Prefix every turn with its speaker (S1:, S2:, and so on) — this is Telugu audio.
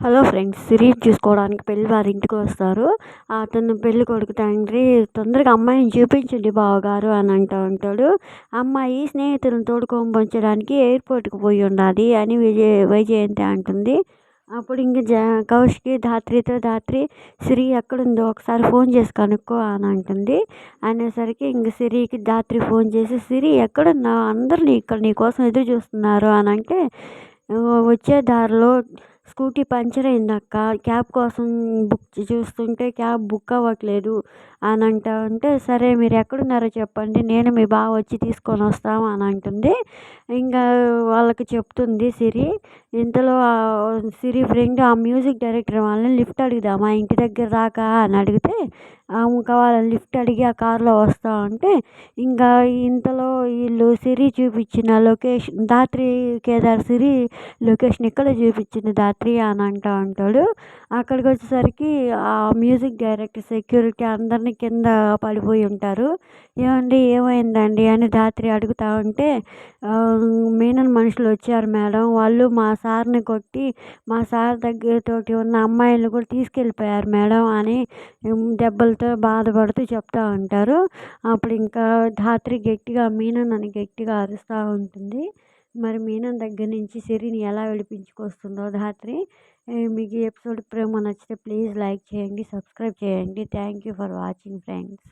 S1: హలో ఫ్రెండ్స్ సిరీస్ చూసుకోవడానికి పెళ్ళి వారి ఇంటికి వస్తారు. అతను పెళ్ళి కొడుకు తండ్రి తొందరగా అమ్మాయిని చూపించండి బావగారు అని అంటూ ఉంటాడు. అమ్మాయి స్నేహితులను తోడుకొని పంపించడానికి ఎయిర్పోర్ట్కి పోయి ఉన్నది అని విజయ వైజయంతి అంటుంది. అప్పుడు ఇంక జ కౌశికి ధాత్రితో ధాత్రి సిరి ఎక్కడుందో ఒకసారి ఫోన్ చేసి కనుక్కో అని అంటుంది. అనేసరికి ఇంక సిరికి ధాత్రి ఫోన్ చేసి సిరి ఎక్కడున్నావు? అందరూ ఇక్కడ నీ కోసం ఎదురు చూస్తున్నారు అని అంటే వచ్చే దారిలో స్కూటీ పంచర్ అయిందక్క. క్యాబ్ కోసం బుక్ చూస్తుంటే క్యాబ్ బుక్ అవ్వట్లేదు అని అంటూ ఉంటే సరే మీరు ఎక్కడున్నారో చెప్పండి నేను మీ బావ వచ్చి తీసుకొని వస్తాము అని అంటుంది. ఇంకా వాళ్ళకి చెప్తుంది సిరి ఇంతలో సిరి ఫ్రెండ్ ఆ మ్యూజిక్ డైరెక్టర్ వాళ్ళని లిఫ్ట్ అడుగుదామా ఇంటి దగ్గర దాకా అని అడిగితే ఇంకా వాళ్ళని లిఫ్ట్ అడిగి ఆ కారులో వస్తూ ఉంటే ఇంకా ఇంతలో వీళ్ళు సిరి చూపించిన లొకేషన్ ధాత్రి కేదార్ సిరి లొకేషన్ ఇక్కడ చూపించింది? దాత్రి అని అంటూ ఉంటాడు. అక్కడికి వచ్చేసరికి ఆ మ్యూజిక్ డైరెక్టర్ సెక్యూరిటీ అందరినీ కింద పడిపోయి ఉంటారు. ఏమండి ఏమైందండి అని ధాత్రి అడుగుతూ ఉంటే మీనన్ మనుషులు వచ్చారు మేడం. వాళ్ళు మా సార్ని కొట్టి మా సార్ దగ్గరతోటి ఉన్న అమ్మాయిలు కూడా తీసుకెళ్ళిపోయారు మేడం అని దెబ్బలతో బాధపడుతూ చెప్తూ ఉంటారు. అప్పుడు ఇంకా ధాత్రి గట్టిగా మీనన్ అని గట్టిగా అరుస్తూ ఉంటుంది. మరి మీనా దగ్గర నుంచి సిరిని ఎలా విడిపించుకొస్తుందో ధాత్రి మీకు ఈ ఎపిసోడ్ ప్రేమ నచ్చితే ప్లీజ్ లైక్ చేయండి సబ్స్క్రైబ్ చేయండి. Thank you for watching friends.